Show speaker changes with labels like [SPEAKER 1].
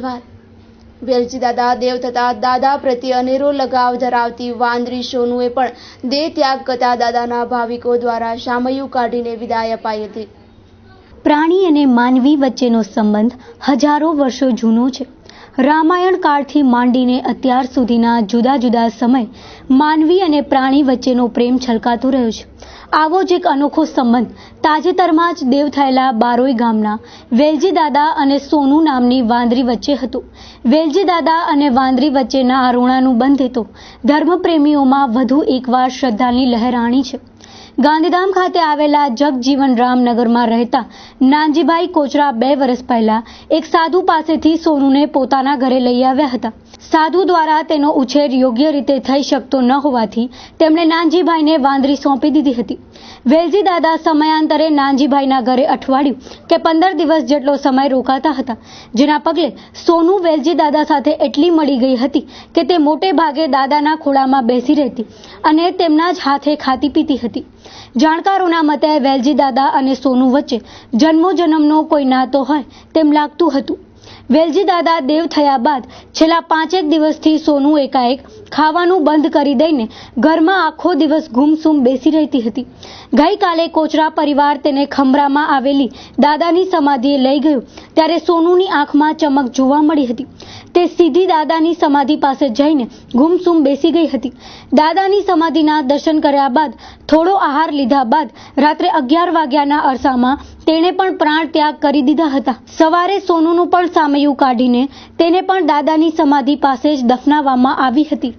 [SPEAKER 1] વાત વેલજી દાદા, દેવ થતા દાદા પ્રત્યે અનેરો લગાવ ધરાવતી વાંદરી સોનુએ પણ દેહ ત્યાગ કરતા દાદાના ભાવિકો દ્વારા શામયું કાઢીને વિદાય અપાઈ હતી.
[SPEAKER 2] પ્રાણી અને માનવી વચ્ચેનો સંબંધ હજારો વર્ષો જૂનો છે. રામાયણ કાળથી માંડીને અત્યાર સુધીના જુદા જુદા સમય માનવી અને પ્રાણી વચ્ચેનો પ્રેમ છલકાતો રહ્યો છે. આવો જ એક અનોખો સંબંધ તાજેતરમાં જ દેવ થયેલા બારોઈ ગામના વેલજી દાદા અને સોનુ નામની વાંદરી વચ્ચે હતું. વેલજી દાદા અને વાંદરી વચ્ચેના આ બંધ તો ધર્મપ્રેમીઓમાં વધુ એકવાર શ્રદ્ધાની લહેરાણી છે. ગાંધીધામ ખાતે આવેલા જગજીવન રામનગરમાં રહેતા નાનજીભાઈ કોચરા બે વર્ષ પહેલા એક સાધુ પાસેથી સોનુને પોતાના ઘરે લઈ આવ્યા હતા. સાધુ દ્વારા તેનો ઉછેર યોગ્ય રીતે થઈ શકતો ન હોવાથી તેમણે નાનજીભાઈને વાંદરી સોંપી દીધી હતી. વેલજી દાદા સમયાંતરે નાનજીભાઈના ઘરે અઠવાડિયું કે પંદર દિવસ જેટલો સમય રોકાતા હતા, જેના પગલે સોનુ વેલજી દાદા સાથે એટલી મળી ગઈ હતી કે તે મોટે ભાગે દાદાના ખોળામાં બેસી રહેતી અને તેમના જ હાથે ખાતી પીતી હતી. જાણકારોના મતે વેલજી દાદા અને સોનુ વચ્ચે જન્મો જન્મનો કોઈ નાતો હોય તેમ લાગતું હતું. વેલજી દાદા દેવ થયા બાદ છેલ્લા પાંચેક દિવસથી સોનુ એકાએક ખાવાનું બંધ કરી દઈને ઘરમાં આખો દિવસ ગુમસુમ બેસી રહેતી હતી. ગઈકાલે કોચરા પરિવાર તેને ખંભરામાં આવેલી દાદાની સમાધિએ લઈ ગયો, ત્યારે સોનુની આંખમાં ચમક જોવા મળી હતી. તે સીધી દાદાની સમાધિ પાસે જઈને ગુમસુમ બેસી ગઈ હતી. દાદાની સમાધિના દર્શન કર્યા બાદ, થોડો આહાર લીધા બાદ, રાત્રે અગિયાર વાગ્યાના અરસામાં તેણે પણ પ્રાણ ત્યાગ કરી દીધા હતા. સવારે સોનુનું પણ સામયું કાઢીને તેને પણ દાદાની સમાધિ પાસે જ દફનાવવામાં આવી હતી.